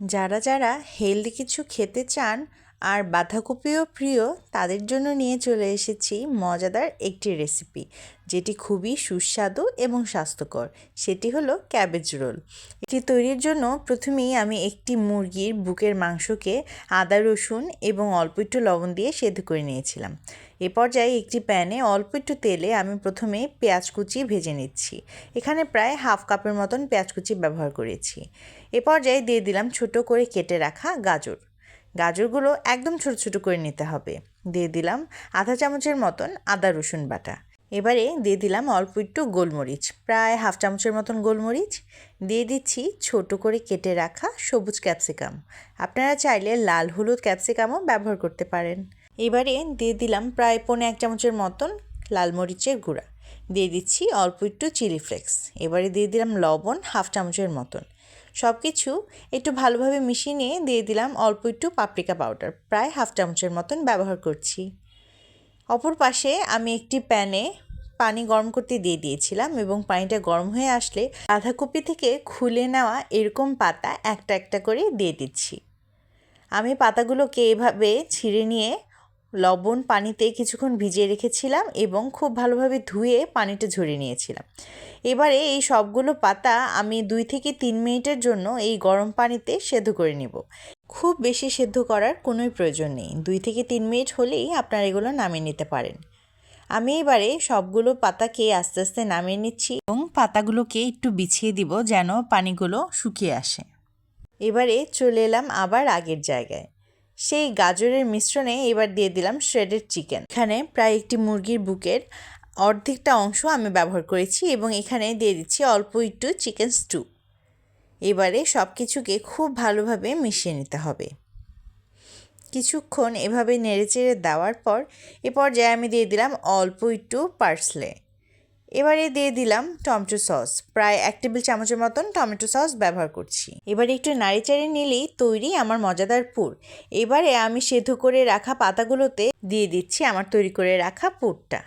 যারা যারা হেলদি কিছু খেতে চান আর বাঁধাকপিও প্রিয়, তাদের জন্য নিয়ে চলে এসেছি মজাদার একটি রেসিপি যেটি খুবই সুস্বাদু এবং স্বাস্থ্যকর। সেটি হলো ক্যাবেজ রোল এটি তৈরির জন্য প্রথমেই আমি একটি মুরগির বুকের মাংসকে আদা, রসুন এবং অল্প একটু লবণ দিয়ে সেদ্ধ করে নিয়েছিলাম। এ পর্যায়ে একটি প্যানে অল্প একটু তেলে আমি প্রথমে পেঁয়াজ কুচি ভেজে নিচ্ছি। এখানে প্রায় হাফ কাপের মতন পেঁয়াজ কুচি ব্যবহার করেছি। এ পর্যায়ে দিয়ে দিলাম ছোট করে কেটে রাখা গাজর। গাজরগুলো একদম ছোট ছোট করে নিতে হবে। দিয়ে দিলাম আধা চামচের মতন আদা, রসুন বাটা। এবারে দিয়ে দিলাম অল্প একটু গোলমরিচ, প্রায় হাফ চামচের মতন গোলমরিচ। দিয়ে দিচ্ছি ছোট করে কেটে রাখা সবুজ ক্যাপসিকাম। আপনারা চাইলে লাল হলুদ ক্যাপসিকামও ব্যবহার করতে পারেন। এবারে দিয়ে দিলাম প্রায় পৌনে এক চামচের মতন লাল মরিচের গুঁড়া। দিয়ে দিচ্ছি অল্প একটু চিলি ফ্লেক্স। এবারে দিয়ে দিলাম লবণ হাফ চামচের মতন। সব কিছু একটু ভালোভাবে মিশিয়ে নিয়ে দিয়ে দিলাম অল্প একটু পাপরিকা পাউডার প্রায় হাফ চামচের মতন ব্যবহার করছি। অপর পাশে আমি একটি প্যানে পানি গরম করতে দিয়ে দিয়েছিলাম এবং পানিটা গরম হয়ে আসলে বাঁধাকপি থেকে খুলে নেওয়া এরকম পাতা একটা একটা করে দিয়ে দিচ্ছি। আমি পাতাগুলোকে এভাবে ছিঁড়ে নিয়ে লবণ পানিতে কিছুক্ষণ ভিজিয়ে রেখেছিলাম এবং খুব ভালোভাবে ধুয়ে পানিটা ঝরিয়ে নিয়েছিলাম। এবারে এই সবগুলো পাতা আমি দুই থেকে তিন মিনিটের জন্য এই গরম পানিতে সেদ্ধ করে নেব। খুব বেশি সেদ্ধ করার কোনোই প্রয়োজন নেই। দুই থেকে তিন মিনিট হলেই আপনারা এগুলো নামিয়ে নিতে পারেন। আমি এবারে সবগুলো পাতাকে আস্তে আস্তে নামিয়ে নিচ্ছি এবং পাতাগুলোকে একটু বিছিয়ে দিব যেন পানিগুলো শুকিয়ে আসে। এবারে চলে এলাম আবার আগের জায়গায়। সেই গাজরের মিশ্রণে এবার দিয়ে দিলাম শ্রেডেড চিকেন এখানে প্রায় একটি মুরগির বুকের অর্ধেকটা অংশ আমি ব্যবহার করেছি এবং এখানে দিয়ে দিচ্ছি অল্প একটু চিকেন স্টু এবারে সব কিছুকে খুব ভালোভাবে মিশিয়ে নিতে হবে। কিছুক্ষণ এভাবে নেড়েচেড়ে দেওয়ার পর এ পর্যায়ে আমি দিয়ে দিলাম অল্প একটু পার্সলে এবারে দিয়ে দিলাম টমেটো সস। প্রায় এক টেবিল চামচের মতন টমেটো সস ব্যবহার করছি। এবারে একটু নাড়িচাড়ি নিলেই তৈরি আমার মজাদার পুর। এবারে আমি সেদ্ধ করে রাখা পাতাগুলোতে দিয়ে দিচ্ছি আমার তৈরি করে রাখা পুরটা।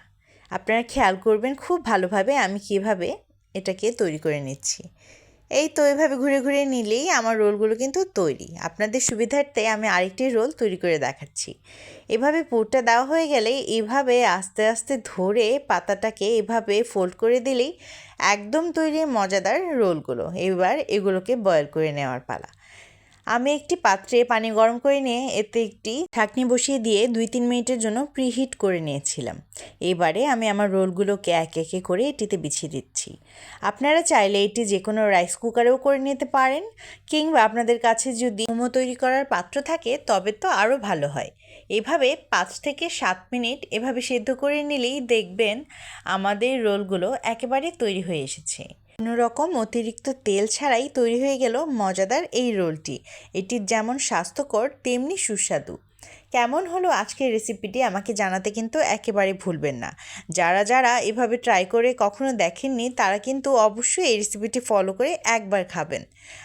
আপনারা খেয়াল করবেন খুব ভালোভাবে আমি কীভাবে এটাকে তৈরি করে নিচ্ছি। এই তো এভাবে ঘুরে ঘুরে নিলেই আমার রোলগুলো কিন্তু তৈরি। আপনাদের সুবিধার্থে আমি আরেকটি রোল তৈরি করে দেখাচ্ছি। এভাবে পুরটা দেওয়া হয়ে গেলে এভাবে আস্তে আস্তে ধরে পাতাটাকে এভাবে ফোল্ড করে দিলেই একদম তৈরি মজাদার রোলগুলো। এবার এগুলোকে বয়েল করে নেওয়ার পালা। আমি একটি পাত্রে পানি গরম করে নিয়ে এতে একটি ঢাকনি বসিয়ে দিয়ে দুই তিন মিনিটের জন্য প্রিহিট করে নিয়েছিলাম। এবারে আমি আমার রোলগুলোকে এক একে করে এটিতে বিছিয়ে দিচ্ছি। আপনারা চাইলে এটি যে কোনো রাইস কুকারেও করে নিতে পারেন, কিংবা আপনাদের কাছে যদি মোমো তৈরি করার পাত্র থাকে, তবে তো আরও ভালো হয়। এভাবে পাঁচ থেকে সাত মিনিট এভাবে সেদ্ধ করে নিলেই দেখবেন আমাদের রোলগুলো একেবারে তৈরি হয়ে এসেছে। কোনো রকম অতিরিক্ত তেল ছাড়াই তৈরি হয়ে গেল মজাদার এই রোলটি। এটি যেমন স্বাস্থ্যকর, তেমনি সুস্বাদু। কেমন হলো আজকের রেসিপিটি আমাকে জানাতে কিন্তু একেবারে ভুলবেন না। যারা যারা এভাবে ট্রাই করে কখনো দেখেননি, তারা কিন্তু অবশ্যই এই রেসিপিটি ফলো করে একবার খাবেন।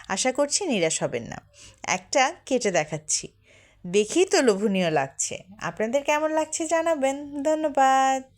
আশা করছি নিরাশ হবেন না। একটা কেটে দেখাচ্ছি। দেখেই তো লোভনীয় লাগছে। আপনাদের কেমন লাগছে জানাবেন। ধন্যবাদ।